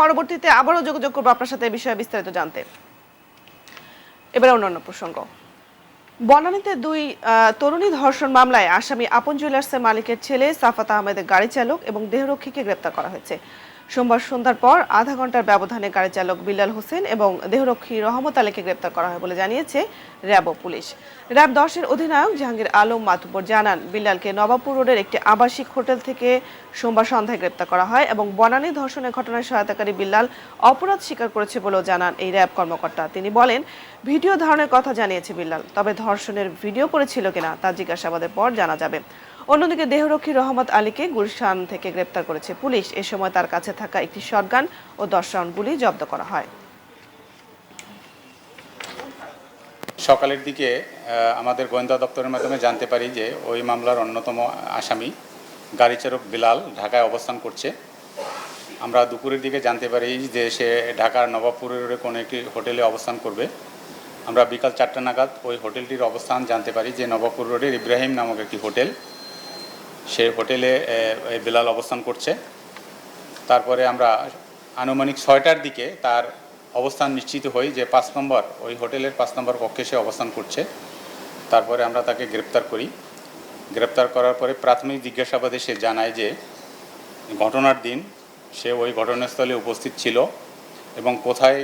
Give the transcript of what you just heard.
পরবর্তীতে আবারও যোগাযোগ করব আপনার সাথে বিষয়ে বিস্তারিত জানতে। এবার অন্যান্য প্রসঙ্গ। বনানীতে দুই তরুণী ধর্ষণ মামলায় আসামি আপন জুয়েলার্সের মালিকের ছেলে সাফাত আহমেদের গাড়ি চালক এবং দেহরক্ষীকে গ্রেপ্তার করা হয়েছে। সোমবার সন্ধ্যার পর আধা ঘণ্টার ব্যবধানে গাড়ি চালক বিল্লাল হোসেন এবং দেহরক্ষী রহমত আলীকে গ্রেপ্তার করা হয় বলে জানিয়েছে র্যাব পুলিশ। র্যাব দশের অধিনায়ক জাহাঙ্গীর আলম মাতুব্বর জানান বিল্লালকে নবাবপুর রোডের একটি আবাসিক হোটেল থেকে সোমবার সন্ধ্যায় গ্রেপ্তার করা হয় এবং বনানী ধর্ষণের ঘটনায় সহায়তাকারী বিল্লাল অপরাধ স্বীকার করেছে বলেও জানান এই র্যাব কর্মকর্তা। তিনি বলেন, ভিডিও ধারণের কথা জানিয়েছে বিল্লাল তবে ধর্ষণের ভিডিও করেছিল কিনা তা জিজ্ঞাসাবাদের পর জানা যাবে। অন্যদিকে দেহরক্ষী রহমত আলীকে গুলশান থেকে গ্রেপ্তার করেছে পুলিশ। এ সময় তার কাছে থাকা একটি শটগান ও দশ রাউন্ড গুলি জব্দ করা হয়। সকালের দিকে আমাদের গোয়েন্দা দপ্তরের মাধ্যমে জানতে পারি যে ওই মামলার অন্যতম আসামি গাড়ি চালক বিলাল ঢাকায় অবস্থান করছে। আমরা দুপুরের দিকে জানতে পারি যে সে ঢাকার নবাবপুরের কোনো একটি হোটেলে অবস্থান করবে। আমরা বিকাল চারটা নাগাদ ওই হোটেলটির অবস্থান জানতে পারি যে নবাবপুর রোডের ইব্রাহিম নামক একটি হোটেল। সেই হোটেলে বেলাল অবস্থান করছে। তারপরে আমরা আনুমানিক ছয়টার দিকে তার অবস্থান নিশ্চিত হই যে পাঁচ নম্বর, ওই হোটেলের পাঁচ নম্বর কক্ষে সে অবস্থান করছে। তারপরে আমরা তাকে গ্রেপ্তার করি। গ্রেপ্তার করার পরে প্রাথমিক জিজ্ঞাসাবাদে সে জানায় যে ঘটনার দিন সে ওই ঘটনাস্থলে উপস্থিত ছিল এবং কোথায়